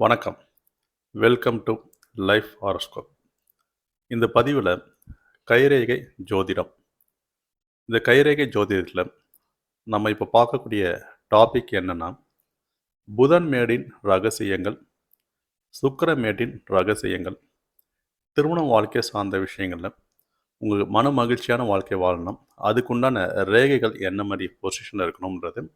வணக்கம். Welcome to life horoscope இந்த பதிவில் கைரேகை ஜோதிடம். இந்த கைரேகை ஜோதிடத்தில் நம்ம இப்போ பார்க்கக்கூடிய டாபிக் என்னென்னா புதன் மேடின் ரகசியங்கள் சுக்கிர மேட்டின் ரகசியங்கள் திருமண வாழ்க்கை சார்ந்த விஷயங்களில் உங்கள் மன மகிழ்ச்சியான வாழ்க்கை வாழணும். அதுக்குண்டான ரேகைகள் என்ன மாதிரி பொசிஷனில் இருக்கணுன்றது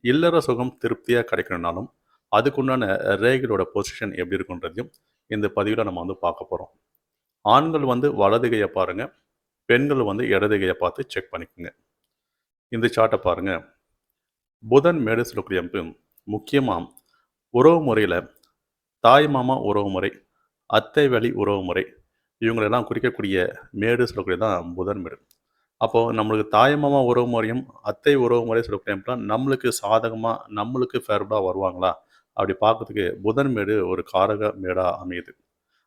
இல்லற சுகம் திருப்தியாக கிடைக்கணுனாலும் அதுக்குண்டான ரேகைகளோட பொசிஷன் எப்படி இருக்குன்றதையும் இந்த பதிவில் நம்ம வந்து பார்க்க போகிறோம் ஆண்கள் வந்து வலதுகையை பாருங்கள் பெண்கள் வந்து இடதுகையை பார்த்து செக் பண்ணிக்கோங்க. இந்த சார்ட்டை பாருங்கள் புதன் மேடு சொல்லக்கூடிய அமைப்பு முக்கியமாக உறவு முறையில் தாய் மாமா உறவு முறை அத்தை வழி உறவு முறை இவங்களெல்லாம் குறிக்கக்கூடிய மேடு சொல்லக்கூடிய தான் புதன் மேடு. அப்போது நம்மளுக்கு தாய்மாமா உறவு முறையும் அத்தை உறவு முறை சொல்லக்கூடிய நம்மளுக்கு சாதகமாக நம்மளுக்கு ஃபேவரபுளாக வருவாங்களா? அப்படி பார்க்கறதுக்கு புதன் மேடு ஒரு காரக மேடாக அமையுது.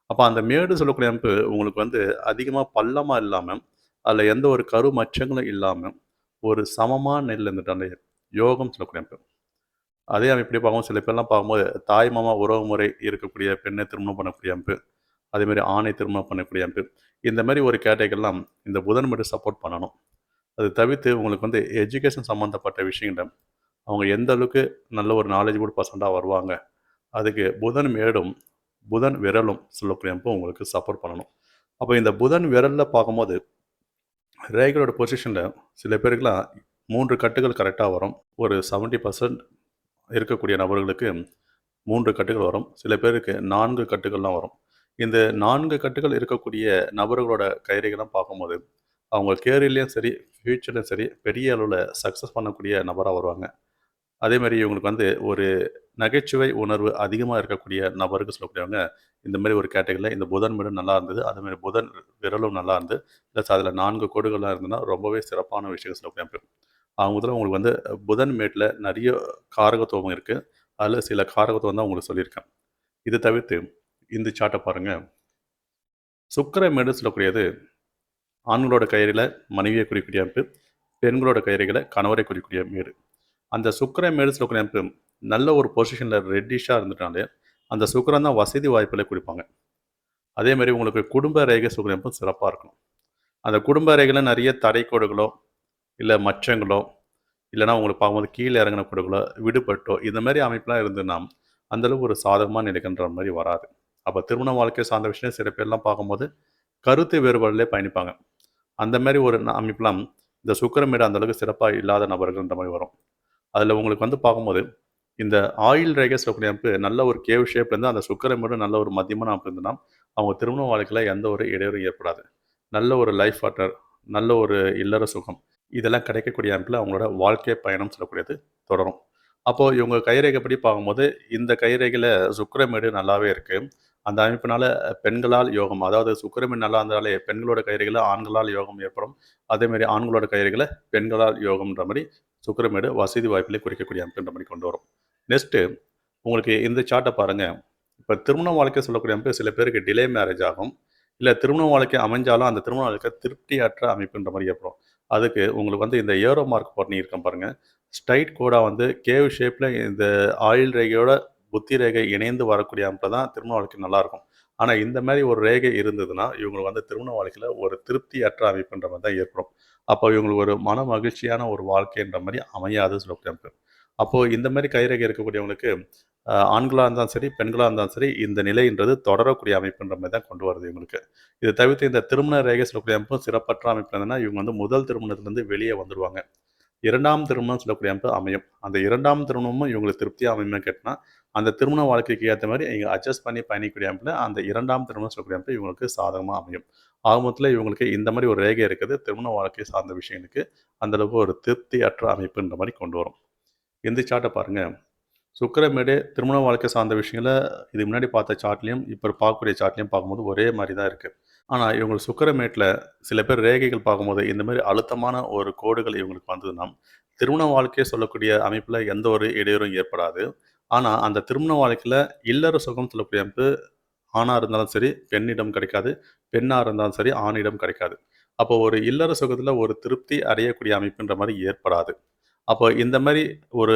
அப்போ அந்த மேடு சொல்லக்கூடிய அமைப்பு உங்களுக்கு வந்து அதிகமாக பள்ளமாக இல்லாமல் அதில் எந்த ஒரு கரு மச்சங்களும் இல்லாமல் ஒரு சமமான நெல் இருந்துட்டாலே யோகம் சொல்லக்கூடிய அமைப்பு. அதே அமைப்படி எப்படி பார்க்கும்போது சில பேர்லாம் பார்க்கும்போது தாய் மாமா உறவு முறை இருக்கக்கூடிய பெண்ணை திருமணம் பண்ணக்கூடிய அமைப்பு அதேமாதிரி ஆணை திருமணம் பண்ணக்கூடிய அமைப்பு. இந்த மாதிரி ஒரு கேட்டகரிலாம் இந்த புதன் மேடு சப்போர்ட் பண்ணணும். அது தவிர்த்து உங்களுக்கு வந்து எஜுகேஷன் சம்மந்தப்பட்ட விஷயங்களை அவங்க எந்த அளவுக்கு நல்ல ஒரு நாலேஜபிள் பர்சண்டாக வருவாங்க அதுக்கு புதன் மேடும் புதன் விரலும் சொல்லக்கூடியப்போ உங்களுக்கு சப்போர்ட் பண்ணணும். அப்போ இந்த புதன் விரலில் பார்க்கும்போது ரேகளோட பொசிஷனில் சில பேருக்குலாம் மூன்று கட்டுகள் கரெக்டாக வரும். ஒரு செவன்ட்டி பர்சன்ட் இருக்கக்கூடிய நபர்களுக்கு மூன்று கட்டுகள் வரும். சில பேருக்கு நான்கு கட்டுகள்லாம் வரும். இந்த நான்கு கட்டுகள் இருக்கக்கூடிய நபர்களோட கைரேகைலாம் பார்க்கும்போது அவங்க கேரியர்லேயும் சரி ஃப்யூச்சர்லையும் சரி பெரிய அளவில் சக்ஸஸ் பண்ணக்கூடிய நபராக வருவாங்க. அதே மாதிரி இவங்களுக்கு வந்து ஒரு நகைச்சுவை உணர்வு அதிகமாக இருக்கக்கூடிய நபருக்கு சொல்லக்கூடியவங்க இந்த மாதிரி ஒரு கேட்டகரியில் இந்த புதன் மீடும் நல்லா இருந்தது அதே மாதிரி புதன் விரலும் நல்லா இருந்து ப்ளஸ் அதில் நான்கு கோடுகள்லாம் இருந்ததுன்னா ரொம்பவே சிறப்பான விஷயம் சொல்லக்கூடிய அமைப்பு. அவங்க முதல்ல உங்களுக்கு வந்து புதன் மேட்டில் நிறைய காரகத்துவம் இருக்குது அதில் சில காரகத்துவம் தான் உங்களுக்கு சொல்லியிருக்கேன். இது தவிர்த்து இந்த சாட்டை பாருங்கள் சுக்கர மேடு சொல்லக்கூடியது ஆண்களோட கயிறில் மனைவியை குறிக்கக்கூடிய அமைப்பு பெண்களோட கயிறுகளை கணவரை குறிக்கக்கூடிய மேடு. அந்த சுக்கரன் மேடு சொல்லக்கூடிய நல்ல ஒரு பொசிஷனில் ரெட்டிஷாக இருந்துட்டாலே அந்த சுக்கரன் தான் வசதி வாய்ப்புகளை கொடுப்பாங்க. அதே மாதிரி உங்களுக்கு குடும்ப ரேகை சுக்கரன் சிறப்பாக இருக்கணும். அந்த குடும்ப ரேகையில் நிறைய தடைக்கோடுகளோ இல்லை மச்சங்களோ இல்லைனா உங்களுக்கு பார்க்கும்போது கீழே இறங்கின கொடுகளோ விடுபட்டோ இந்த மாதிரி அமைப்பெலாம் இருந்ததுன்னா அந்தளவுக்கு ஒரு சாதகமாக நிலைக்கின்ற மாதிரி வராது. அப்போ திருமண வாழ்க்கையை சார்ந்த விஷயம் சில பேர்லாம் பார்க்கும்போது கருத்து வேறுபாடுலேயே பயணிப்பாங்க. அந்த மாதிரி ஒரு அமைப்பெலாம் இந்த சுக்கரமேடு அந்தளவுக்கு சிறப்பாக இல்லாத நபர்கள்ன்ற மாதிரி வரும். அதில் உங்களுக்கு வந்து பார்க்கும்போது இந்த ஆயில் ரேகை சொல்லக்கூடிய அமைப்பு நல்ல ஒரு கேவ் ஷேப்லேருந்து அந்த சுக்கரமேடு நல்ல ஒரு மத்தியமான அமைப்பு இருந்ததுன்னா அவங்க திருமண வாழ்க்கையில் எந்த ஒரு இடையூறும் ஏற்படாது. நல்ல ஒரு லைஃப் பார்ட்னர் நல்ல ஒரு இல்லற சுகம் இதெல்லாம் கிடைக்கக்கூடிய அமைப்பில் அவங்களோட வாழ்க்கை பயணம் சொல்லக்கூடியது தொடரும். அப்போது இவங்க கைரேகைப்படி பார்க்கும்போது இந்த கைரேகையில் சுக்கரமேடு நல்லாவே இருக்குது அந்த அமைப்பினால பெண்களால் யோகம் அதாவது சுக்கரமேடு நல்லா இருந்தாலே பெண்களோட கயிறுகளை ஆண்களால் யோகம் ஏற்படும். அதேமாதிரி ஆண்களோட கயிறுகளை பெண்களால் யோகம்ன்ற மாதிரி சுக்கரமேடு வசதி வாய்ப்பிலே குறிக்கக்கூடிய அமைப்புன்ற மாதிரி கொண்டு வரும். நெக்ஸ்ட்டு உங்களுக்கு இந்த சார்ட்டை பாருங்கள் இப்போ திருமண வாழ்க்கை சொல்லக்கூடிய அமைப்பு சில பேருக்கு டிலே மேரேஜ் ஆகும். இல்லை திருமண வாழ்க்கை அமைஞ்சாலும் அந்த திருமண வாழ்க்கை திருப்தியற்ற அமைப்புன்ற மாதிரி ஏற்படும். அதுக்கு உங்களுக்கு வந்து இந்த ஏரோ மார்க் பண்ணியிருக்கேன் பாருங்கள் ஸ்ட்ரைட் கோடாக வந்து கேவ் ஷேப்பில் இந்த ஆயில் ரேகையோட புத்தி ரேகை இணைந்து வரக்கூடிய அமைப்பில் தான் திருமண வாழ்க்கை நல்லாயிருக்கும் ஆனால் இந்த மாதிரி ஒரு ரேகை இருந்ததுன்னா இவங்களுக்கு வந்து திருமண வாழ்க்கையில் ஒரு திருப்தியற்ற அமைப்புன்ற மாதிரி தான் ஏற்படும். அப்போ இவங்களுக்கு ஒரு மன மகிழ்ச்சியான ஒரு வாழ்க்கைன்ற மாதிரி அமையாது சொல்லக்கூடிய அப்போது இந்த மாதிரி கைரேகை இருக்கக்கூடியவங்களுக்கு ஆண்களாக இருந்தாலும் சரி பெண்களாக இருந்தாலும் சரி இந்த நிலைன்றது தொடரக்கூடிய அமைப்புன்ற மாதிரி தான் கொண்டு வருது இவங்களுக்கு. இது தவிர்த்து இந்த திருமண ரேகை சொல்லக்கூடிய அமைப்பும் சிறப்பற்ற அமைப்பு இருந்ததுன்னா இவங்க வந்து முதல் திருமணத்துலேருந்து வெளியே வந்துடுவாங்க இரண்டாம் திருமணம் சொல்லக்கூடிய அமைப்பு அமையும். அந்த இரண்டாம் திருமணமும் இவங்களுக்கு திருப்தியாக அமையுமே கேட்டால் அந்த திருமண வாழ்க்கைக்கு ஏற்ற மாதிரி இங்கே அட்ஜஸ்ட் பண்ணி பயணிக்கக்கூடிய அமைப்பில் அந்த இரண்டாம் திருமணம் சொல்லக்கூடிய அமைப்பு இவங்களுக்கு சாதகமாக அமையும். ஆகமத்தில் இவங்களுக்கு இந்த மாதிரி ஒரு ரேகை இருக்குது. திருமண வாழ்க்கை சார்ந்த விஷயங்களுக்கு அந்தளவுக்கு ஒரு திருப்தி அற்ற அமைப்புன்ற மாதிரி கொண்டு வரும். இந்த சார்ட்டை பாருங்கள் சுக்கரமேடு திருமண வாழ்க்கை சார்ந்த விஷயங்கள இது முன்னாடி பார்த்த சாட்லேயும் இப்போ பார்க்கக்கூடிய சார்ட்லேயும் பார்க்கும்போது ஒரே மாதிரி தான் இருக்குது ஆனால் இவங்க சுக்கரமேட்டில் சில பேர் ரேகைகள் பார்க்கும்போது இந்த மாதிரி அழுத்தமான ஒரு கோடுகள் இவங்களுக்கு வந்ததுன்னா திருமண வாழ்க்கையை சொல்லக்கூடிய அமைப்பில் எந்த ஒரு இடையூறும் ஏற்படாது. ஆனால் அந்த திருமண வாழ்க்கையில் இல்லற சுகம் சொல்லக்கூடிய அமைப்பு ஆணாக இருந்தாலும் சரி பெண்ணிடம் கிடைக்காது. பெண்ணாக இருந்தாலும் சரி ஆணிடம் கிடைக்காது. அப்போ ஒரு இல்லற சுகத்தில் ஒரு திருப்தி அடையக்கூடிய அமைப்புன்ற மாதிரி ஏற்படாது. அப்போ இந்த மாதிரி ஒரு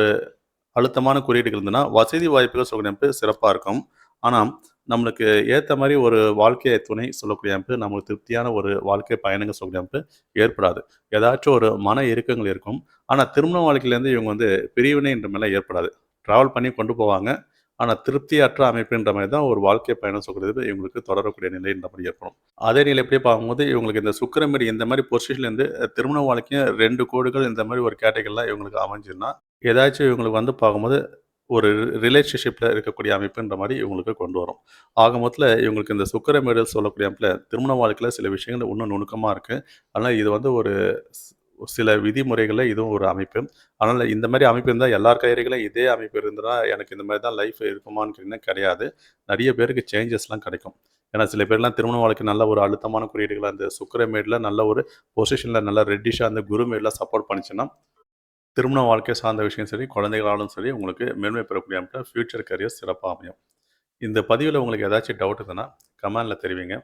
அழுத்தமான குறியீடுகள் இருந்ததுன்னா வசதி வாய்ப்புகள் சுகநமைப்பு சிறப்பாக இருக்கும். ஆனால் நம்மளுக்கு ஏற்ற மாதிரி ஒரு வாழ்க்கை துணை சொல்லக்கூடிய அமைப்பு நம்மளுக்கு திருப்தியான ஒரு வாழ்க்கை பயணங்கள் சொல்லக்கூடிய அமைப்பு ஏற்படாது. ஏதாச்சும் ஒரு மன இறுக்கங்கள் இருக்கும். ஆனால் திருமண வாழ்க்கையிலேருந்து இவங்க வந்து பிரிவினை என்ற மேலே ஏற்படாது. ட்ராவல் பண்ணி கொண்டு போவாங்க. ஆனால் திருப்தியற்ற அமைப்புன்ற மாதிரி தான் ஒரு வாழ்க்கை பயணம் சொல்கிறது இவங்களுக்கு தொடரக்கூடிய நிலைன்ற மாதிரி ஏற்படும். அதே நிலை எப்படி பார்க்கும்போது இவங்களுக்கு இந்த சுக்கரமேடி இந்த மாதிரி பொசிஷன்லேருந்து திருமண வாழ்க்கையும் ரெண்டு கோடுகள் இந்த மாதிரி ஒரு கேட்டகரியில் இவங்களுக்கு அமைஞ்சுன்னா ஏதாச்சும் இவங்களுக்கு வந்து பார்க்கும்போது ஒரு ரிலேஷன்ஷிப்பில் இருக்கக்கூடிய அமைப்புன்ற மாதிரி இவங்களுக்கு கொண்டு வரும். ஆக மொத்தத்தில் இவங்களுக்கு இந்த சுக்கரமேடு சொல்லக்கூடிய அமைப்பில் திருமண வாழ்க்கையில் சில விஷயங்கள் இன்னும் நுணுக்கமாக இருக்குது ஆனால் இது வந்து ஒரு சில விதிமுறைகளில் இதுவும் ஒரு அமைப்பு. அதனால் இந்த மாதிரி அமைப்பு இருந்தால் எல்லார் கையறைகளும் இதே அமைப்பு இருந்தால் எனக்கு இந்த மாதிரி தான் லைஃப் இருக்குமான்னு கேட்டிங்கன்னா கிடையாது. நிறைய பேருக்கு சேஞ்சஸ்லாம் கிடைக்கும். ஏன்னா சில பேர்லாம் திருமண வாழ்க்கை நல்ல ஒரு அழுத்தமான குறியீடுகள் அந்த சுக்கரமேடில் நல்ல ஒரு பொசிஷனில் நல்ல ரெட்டிஷாக அந்த குருமேடில் சப்போர்ட் பண்ணிச்சுன்னா திருமண வாழ்க்கை சார்ந்த விஷயம் சரி குழந்தைகளாலும் சரி உங்களுக்கு மேன்மை பெறக்கூடிய அமைப்பில் ஃப்யூச்சர் கரியர் சிறப்பாக அமையும். இந்த பதிவில் உங்களுக்கு ஏதாச்சும் டவுட் இருந்ததுன்னா கமெண்டில் தெரிவிங்க.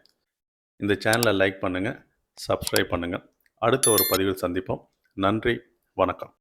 இந்த சேனலை லைக் பண்ணுங்கள் சப்ஸ்கிரைப் பண்ணுங்கள் அடுத்த ஒரு பதிவில் சந்திப்போம். நன்றி வணக்கம்.